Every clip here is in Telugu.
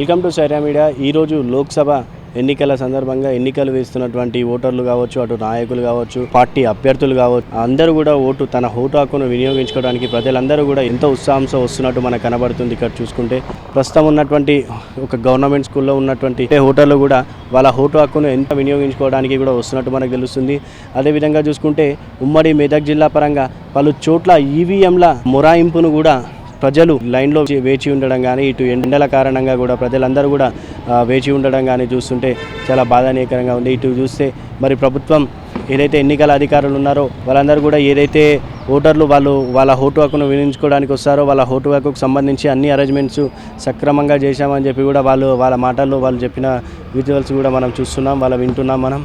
Welcome to Sye Raa media. ఈరోజు లోక్సభ ఎన్నికల సందర్భంగా ఎన్నికలు వేస్తున్నటువంటి ఓటర్లు కావచ్చు అటు నాయకులు కావచ్చు పార్టీ అభ్యర్థులు కావచ్చు అందరూ కూడా ఓటు తన ఓటు హక్కును వినియోగించుకోవడానికి ప్రజలందరూ కూడా ఎంతో ఉత్సాహంతో వస్తున్నట్టు మనకు కనబడుతుంది ఇక్కడ చూసుకుంటే. ప్రస్తుతం ఉన్నటువంటి ఒక గవర్నమెంట్ స్కూల్లో ఉన్నటువంటి ఓటర్లు కూడా వాళ్ళ ఓటు హక్కును ఎంత వినియోగించుకోవడానికి కూడా వస్తున్నట్టు మనకు తెలుస్తుంది. అదేవిధంగా చూసుకుంటే ఉమ్మడి మెదక్ జిల్లా పరంగా పలు చోట్ల ఈవీఎంల మొరాయింపును కూడా ప్రజలు లైన్లో వేచి ఉండడం కానీ ఇటు ఎండల కారణంగా కూడా ప్రజలందరూ కూడా వేచి ఉండడం కానీ చూస్తుంటే చాలా బాధానీయకరంగా ఉంది. ఇటు చూస్తే మరి ప్రభుత్వం ఏదైతే ఎన్నికల అధికారులు ఉన్నారో వాళ్ళందరూ కూడా ఏదైతే ఓటర్లు వాళ్ళు వాళ్ళ ఓటు హక్కును వినియోగించుకోవడానికి వస్తారో వాళ్ళ ఓటు హక్కుకు సంబంధించి అన్ని అరేంజ్మెంట్స్ సక్రమంగా చేశామని చెప్పి కూడా వాళ్ళు వాళ్ళ మాటల్లో వాళ్ళు చెప్పిన విజువల్స్ కూడా మనం చూస్తున్నాం వాళ్ళు వింటున్నాం మనం.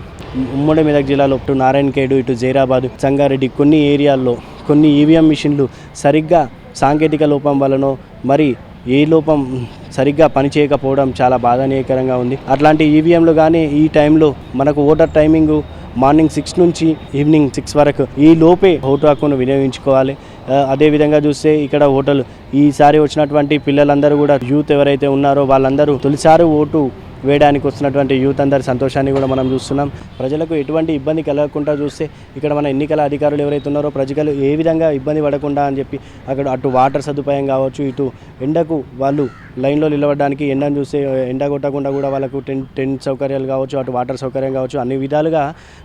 ఉమ్మడి మెదక్ జిల్లాలో ఇటు నారాయణఖేడు ఇటు జైరాబాద్ సంగారెడ్డి కొన్ని ఏరియాల్లో కొన్ని ఈవీఎం మిషన్లు సరిగ్గా సాంకేతిక లోపం వలనో మరి ఏ లోపం సరిగ్గా పనిచేయకపోవడం చాలా బాధానీయకరంగా ఉంది. అట్లాంటి ఈవీఎంలు కానీ ఈ టైంలో మనకు ఓటర్ టైమింగ్ మార్నింగ్ సిక్స్ నుంచి ఈవినింగ్ సిక్స్ వరకు ఈ లోపే ఓటు హక్కును వినియోగించుకోవాలి. అదేవిధంగా చూస్తే ఇక్కడ ఓటర్లు ఈసారి వచ్చినటువంటి పిల్లలందరూ కూడా యూత్ ఎవరైతే ఉన్నారో వాళ్ళందరూ తొలిసారి ఓటు వేయడానికి వస్తున్నటువంటి యూత్ అందరి సంతోషాన్ని కూడా మనం చూస్తున్నాం. ప్రజలకు ఎటువంటి ఇబ్బంది కలగకుండా చూస్తే ఇక్కడ మన ఎన్నికల అధికారులు ఎవరైతే ఉన్నారో ప్రజలు ఏ విధంగా ఇబ్బంది పడకుండా అని చెప్పి అక్కడ అటు వాటర్ సదుపాయం కావచ్చు ఇటు ఎండకు వాళ్ళు లైన్లో నిలబడడానికి ఎండను చూస్తే ఎండ కొట్టకుండా కూడా వాళ్ళకు టెంట్ టెంట్ సౌకర్యాలు కావచ్చు అటు వాటర్ సౌకర్యం కావచ్చు అన్ని విధాలుగా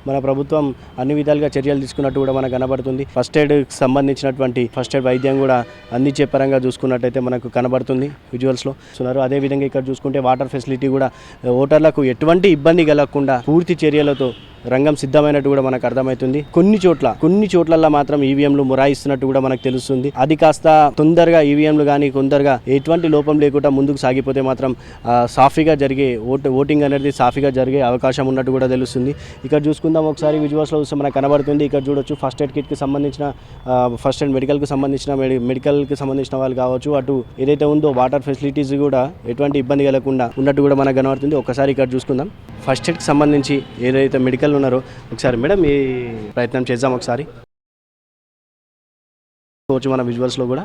మన ప్రభుత్వం అన్ని విధాలుగా చర్యలు తీసుకున్నట్టు కూడా మనకు కనబడుతుంది. ఫస్ట్ ఎయిడ్ సంబంధించినటువంటి ఫస్ట్ ఎయిడ్ వైద్యం కూడా అందించే పరంగా చూసుకున్నట్టయితే మనకు కనబడుతుంది విజువల్స్లో. చూస్తున్నారు. అదేవిధంగా ఇక్కడ చూసుకుంటే వాటర్ ఫెసిలిటీ కూడా ఓటర్లకు ఎటువంటి ఇబ్బంది కలగకుండా పూర్తి చర్యలతో రంగం సిద్ధమైనట్టు కూడా మనకు అర్థమవుతుంది. కొన్ని చోట్ల కొన్ని చోట్లలో మాత్రం ఈవీఎంలు మురాయిస్తున్నట్టు కూడా మనకు తెలుస్తుంది. అది కాస్త తొందరగా ఈవీఎంలు కానీ తొందరగా ఎటువంటి లోపం లేకుండా ముందుకు సాగిపోతే మాత్రం సాఫీగా జరిగే ఓటు ఓటింగ్ అనేది సాఫీగా జరిగే అవకాశం ఉన్నట్టు కూడా తెలుస్తుంది. ఇక్కడ చూసుకుందాం ఒకసారి విజువల్స్లో చూస్తే మనకు కనబడుతుంది. ఇక్కడ చూడొచ్చు ఫస్ట్ ఎయిడ్ కిట్కి సంబంధించిన ఫస్ట్ ఎయిడ్ మెడికల్కి సంబంధించిన మెడి మెడికల్కి సంబంధించిన వాళ్ళు కావచ్చు అటు ఏదైతే ఉందో వాటర్ ఫెసిలిటీస్ కూడా ఎటువంటి ఇబ్బంది కలగకుండా ఉన్నట్టు కూడా మనకు కనబడుతుంది. ఒకసారి ఇక్కడ చూసుకుందాం. ఫస్ట్ ఎయిడ్కి సంబంధించి ఏదైతే మెడికల్ ఉన్నారో ఒకసారి మేడం ఈ ప్రయత్నం చేద్దాం ఒకసారి. చూడవచ్చు మన విజువల్స్లో కూడా.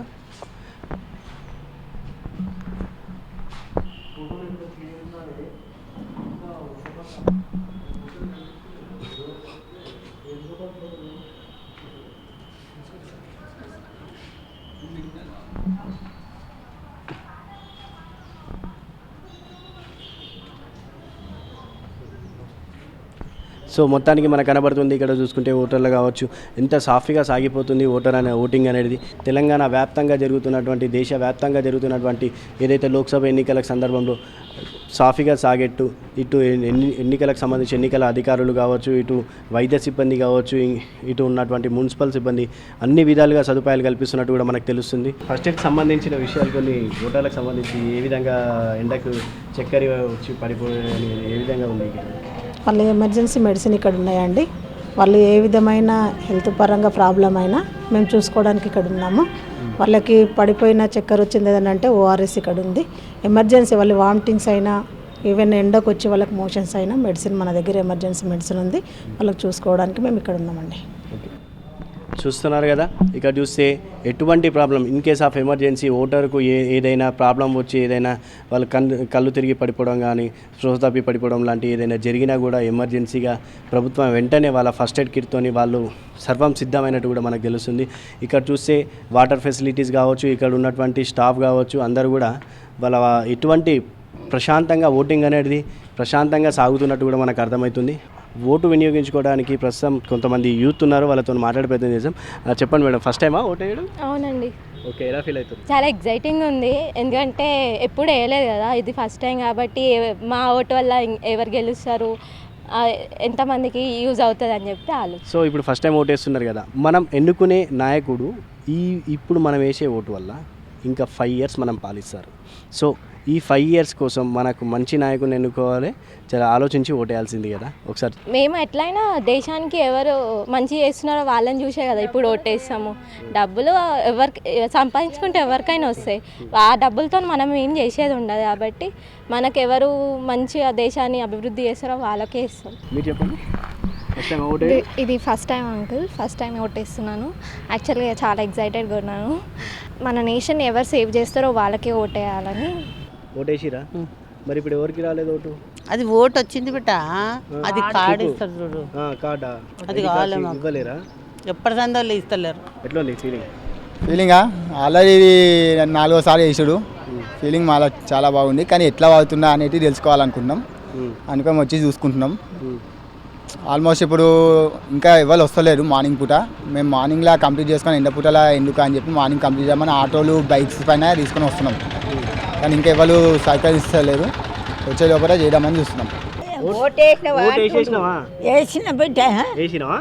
సో మొత్తానికి మనకు కనబడుతుంది ఇక్కడ చూసుకుంటే ఓటర్లు కావచ్చు. ఎంత సాఫీగా సాగిపోతుంది ఓటర్ అనే ఓటింగ్ అనేది. తెలంగాణ వ్యాప్తంగా జరుగుతున్నటువంటి దేశ వ్యాప్తంగా జరుగుతున్నటువంటి ఏదైతే లోక్సభ ఎన్నికల సందర్భంలో సాఫీగా సాగెట్టు ఇటు ఎన్ని ఎన్నికలకు సంబంధించి ఎన్నికల అధికారులు కావచ్చు ఇటు వైద్య సిబ్బంది కావచ్చు ఇటు ఉన్నటువంటి మున్సిపల్ సిబ్బంది అన్ని విధాలుగా సదుపాయాలు కల్పిస్తున్నట్టు కూడా మనకు తెలుస్తుంది. ఫస్ట్ సంబంధించిన విషయాలు కొన్ని ఓటర్లకు సంబంధించి ఏ విధంగా ఎండకు చక్కెర వచ్చి పడిపోయే ఏ విధంగా ఉంది వాళ్ళ ఎమర్జెన్సీ మెడిసిన్ ఇక్కడ ఉన్నాయండి. వాళ్ళు ఏ విధమైన హెల్త్ పరంగా ప్రాబ్లం అయినా మేము చూసుకోవడానికి ఇక్కడ ఉన్నాము. వాళ్ళకి పడిపోయిన చక్కెర వచ్చింది ఏదని అంటే ఓఆర్ఎస్ ఇక్కడ ఉంది. ఎమర్జెన్సీ వాళ్ళు వామిటింగ్స్ అయినా ఈవెన్ ఎండకు వచ్చి వాళ్ళకి మోషన్స్ అయినా మెడిసిన్ మన దగ్గర ఎమర్జెన్సీ మెడిసిన్ ఉంది. వాళ్ళకి చూసుకోవడానికి మేము ఇక్కడ ఉన్నామండి. చూస్తున్నారు కదా. ఇక్కడ చూస్తే ఎటువంటి problem in case of emergency ఓటర్కు ఏ ఏదైనా ప్రాబ్లం వచ్చి ఏదైనా వాళ్ళు కళ్ళు కళ్ళు తిరిగి పడిపోవడం కానీ స్పృహ తప్పి పడిపోవడం లాంటి ఏదైనా జరిగినా కూడా ఎమర్జెన్సీగా ప్రభుత్వం వెంటనే వాళ్ళ ఫస్ట్ ఎయిడ్ కిట్తోని వాళ్ళు సర్వం సిద్ధమైనట్టు కూడా మనకు తెలుస్తుంది. ఇక్కడ చూస్తే వాటర్ ఫెసిలిటీస్ కావచ్చు ఇక్కడ ఉన్నటువంటి స్టాఫ్ కావచ్చు అందరూ కూడా వాళ్ళ ఎటువంటి ప్రశాంతంగా ఓటింగ్ అనేది ప్రశాంతంగా సాగుతున్నట్టు కూడా మనకు అర్థమవుతుంది. ఓటు వినియోగించుకోవడానికి ప్రస్తుతం కొంతమంది యూత్ ఉన్నారు వాళ్ళతో మాట్లాడే ప్రయత్నం చేసాం చెప్పండి మేడం ఫస్ట్ టైమా ఓటు వేయడం? అవునండి. ఓకే ఎలా ఫీల్ అవుతుంది? చాలా ఎగ్జైటింగ్ ఉంది. ఎందుకంటే ఎప్పుడు వేయలేదు కదా ఇది ఫస్ట్ టైం కాబట్టి మా ఓటు వల్ల ఎవరు గెలుస్తారు ఎంతమందికి యూజ్ అవుతుంది అని చెప్పి ఆలోచన. సో ఇప్పుడు ఫస్ట్ టైం ఓటు వేస్తున్నారు కదా మనం ఎన్నుకునే నాయకుడు ఈ ఇప్పుడు మనం వేసే ఓటు వల్ల ఇంకా ఫైవ్ ఇయర్స్ మనం పాలిస్తారు. సో ఈ ఫైవ్ ఇయర్స్ కోసం మనకు మంచి నాయకుని ఎన్నుకోవాలి. చాలా ఆలోచించి ఓటేయాల్సింది కదా. ఒకసారి మేము ఎట్లయినా దేశానికి ఎవరు మంచి చేస్తున్నారో వాళ్ళని చూసే కదా ఇప్పుడు ఓటేస్తాము. డబ్బులు ఎవరికి సంపాదించుకుంటే ఎవరికైనా వస్తాయి. ఆ డబ్బులతో మనం ఏం చేసేది ఉండదు కాబట్టి మనకు ఎవరు మంచిగా దేశాన్ని అభివృద్ధి చేస్తారో వాళ్ళకే ఇస్తాం. మీరు చెప్పండి. ఇది- ఇది first time uncle first time ఓటేస్తున్నాను. యాక్చువల్గా చాలా ఎగ్జైటెడ్గా ఉన్నాను. మన నేషన్ ఎవరు సేవ్ చేస్తారో వాళ్ళకే ఓటేయాలని. ఓటేసిరా? మరి ఇప్పుడు ఎవరికి రాలేదు ఓటు? అది ఓటు వచ్చింది బిడ్డ. అది కార్డు ఇస్తారు చూడు. ఆ, కార్డా? అది కావాలి. ఇవ్వలేరా? ఎప్పటి సందో ఇస్తలేరు. ఎట్లా ఫీలింగ్ ఫీలింగా ఆల్రెడీ నాలుగోసారి వేసాడు. ఫీలింగ్ మాలో చాలా బాగుంది. కానీ ఎట్లా అవుతుందా అనేది తెలుసుకోవాలనుకుంటున్నాం అనుకొని వచ్చి చూసుకుంటున్నాం. ఆల్మోస్ట్ ఇప్పుడు ఇంకా ఎవరు వస్తలేరు మార్నింగ్ పూట. మేము మార్నింగ్లా కంప్లీట్ చేసుకొని ఎండ పూటలా ఎందుకు అని చెప్పి మార్నింగ్ కంప్లీట్ చేయమని ఆటోలు బైక్స్ పైన తీసుకొని వస్తున్నాం. కానీ ఇంకా ఎవరు సహకరిస్తలేరు వచ్చే లోపల చేయడామని చూస్తున్నాం. వేసిన బిడ్డ. వేసినావా?